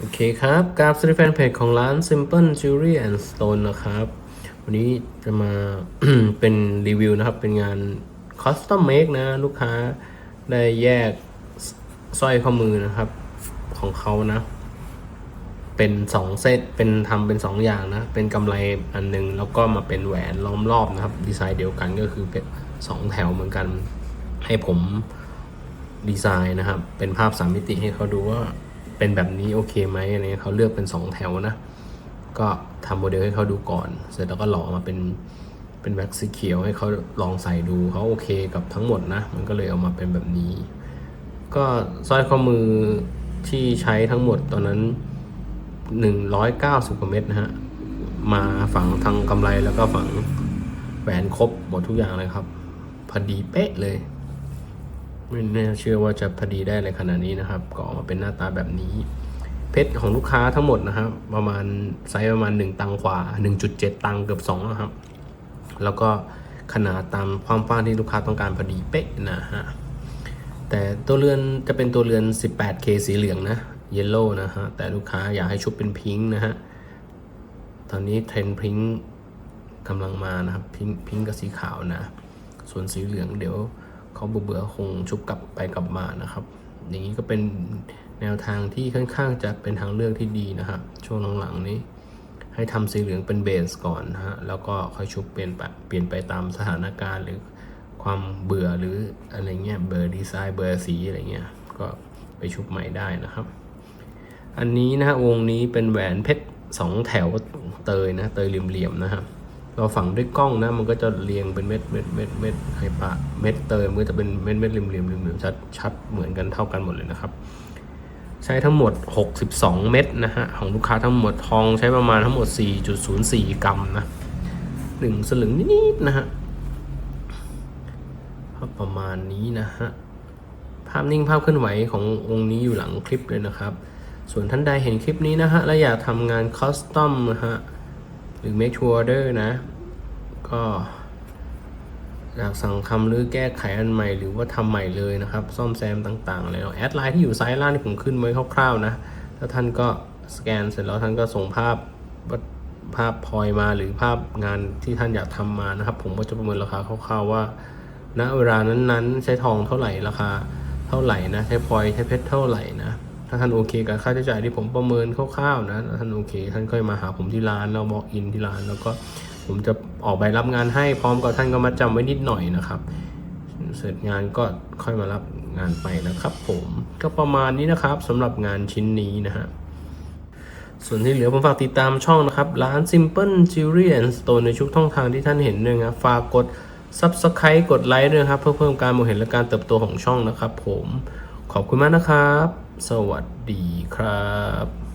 โอเคครับกราฟสตรีแฟนเพจของร้าน Simple Jewelry and Stone นะครับ วันนี้จะมา เป็นรีวิวนะครับ เป็นงาน Custom Make นะ ลูกค้าได้แยกสร้อยข้อมือนะครับ ของเขานะ เป็นสองเซตเป็นทำเป็นสองอย่างนะ เป็นกำไรอันหนึง แล้วก็มาเป็นแหวนล้อมรอบนะครับ ดีไซน์เดียวกันก็คือเป็นสองแถวเหมือนกัน ให้ผมดีไซน์นะครับ เป็นภาพสามมิติให้เขาดูว่า เป็นแบบนี้โอเคไหมอะไรเงี้ยเขาเลือกเป็นสองแถวนะ ก็ทำโมเดลให้เขาดูก่อน เสร็จแล้วก็หล่อมาเป็นเป็นแว็กซ์สีเขียวให้เขาลองใส่ดูเขาโอเคกับทั้งหมดนะ มันก็เลยเอามาเป็นแบบนี้ ก็สร้อยข้อมือที่ใช้ทั้งหมดตอนนั้น 190กว่าเม็ดนะฮะ มาฝังทางกำไรแล้วก็ฝังแหวนครบหมดทุกอย่างเลยครับ พอดีเป๊ะเลย ไม่น่าเชื่อว่าจะพอดีได้เลยขนาดนี้นะครับ ก็ออกมาเป็นหน้าตาแบบนี้ เพชรของลูกค้าทั้งหมดนะครับ ประมาณไซส์ประมาณ 1 ตังกว่า 1.7 ตังเกือบ2นะครับ แล้วก็ขนาดตามความกว้างที่ลูกค้าต้องการพอดีเป๊ะนะฮะ แต่ตัวเรือนจะเป็นตัวเรือน 18K สีเหลืองนะเยลโล่นะฮะ แต่ลูกค้าอยากให้ชุบเป็นพิงค์นะฮะ ตอนนี้เทรนพิงค์กำลังมานะครับพิงค์พิงค์กับสีขาวนะ ส่วนสีเหลืองเดี๋ยว เขาเบื่อคงชุบกลับไปกลับมานะครับ อย่างนี้ก็เป็นแนวทางที่ค่อนข้างจะเป็นทางเลือกที่ดีนะครับช่วงหลังๆนี้ ให้ทำสีเหลืองเป็นเบสก่อนนะฮะแล้วก็ค่อยชุบเปลี่ยนไปเปลี่ยนไปตามสถานการณ์หรือความเบื่อหรืออะไรเงี้ยเบอร์ดีไซน์เบอร์สีอะไรเงี้ยก็ไปชุบใหม่ได้นะครับ อันนี้นะฮะวงนี้เป็นแหวนเพชรสองแถวเตยนะเตยเหลี่ยมๆนะครับ เราฝังด้วยกล้องนะ มันก็จะเรียงเป็นเม็ดเม็ดเม็ดเม็ดไฮปะเม็ดเตยมันก็จะเป็นเม็ดเม็ดเหลี่ยมเหลี่ยมเหลี่ยมชัดชัดเหมือนกันเท่ากันหมดเลยนะครับ ใช้ทั้งหมด 62 เม็ดนะฮะของลูกค้าทั้งหมดทองใช้ประมาณทั้งหมด 4.04 กรัมนะหนึ่งสลึงนิดๆนะฮะประมาณนี้นะฮะภาพนิ่งภาพเคลื่อนไหวขององค์นี้อยู่หลังคลิปเลยนะครับ ส่วนท่านใดเห็นคลิปนี้นะฮะและอยากทำงานคอสตอมนะฮะ รือ make to order นะ ก็อยากสั่งทำหรือแก้ไขอันใหม่หรือว่าทำใหม่เลยนะครับ ซ่อมแซมต่างๆเลยแอดไลน์ที่อยู่ซ้ายล่างที่ผมขึ้นไว้คร่าวๆนะแล้วท่านก็สแกนเสร็จแล้วท่านก็ส่งภาพภาพพลอยมาหรือภาพงานที่ท่านอยากทำมานะครับ ผมก็จะประเมินราคาคร่าวๆว่าณเวลานั้นๆ ใช้ทองเท่าไหร่ราคาเท่าไหร่นะ ใช้พลอยใช้เพชรเท่าไหร่นะ ถ้าท่านโอเคกับค่าใช้จ่ายที่ผมประเมินคร่าวๆนะท่านโอเค ท่านค่อยมาหาผมที่ร้านแล้วบอกอินที่ร้าน แล้วก็ผมจะออกใบรับงานให้พร้อมกับท่านก็มาจำไว้นิดหน่อยนะครับ เสร็จงานก็ค่อยมารับงานไปนะครับ ผมก็ประมาณนี้นะครับสำหรับงานชิ้นนี้นะฮะส่วนที่เหลือผมฝากติดตามช่องนะครับ ร้าน Simple Jewelry and Stone ในชุกท่องทางที่ท่านเห็นด้วยนะฝากกด Subscribe กดไลค์ด้วยครับ เพื่อเพิ่มการมองเห็นและการเติบโตของช่องนะครับ ผมขอบคุณมากนะครับ สวัสดีครับ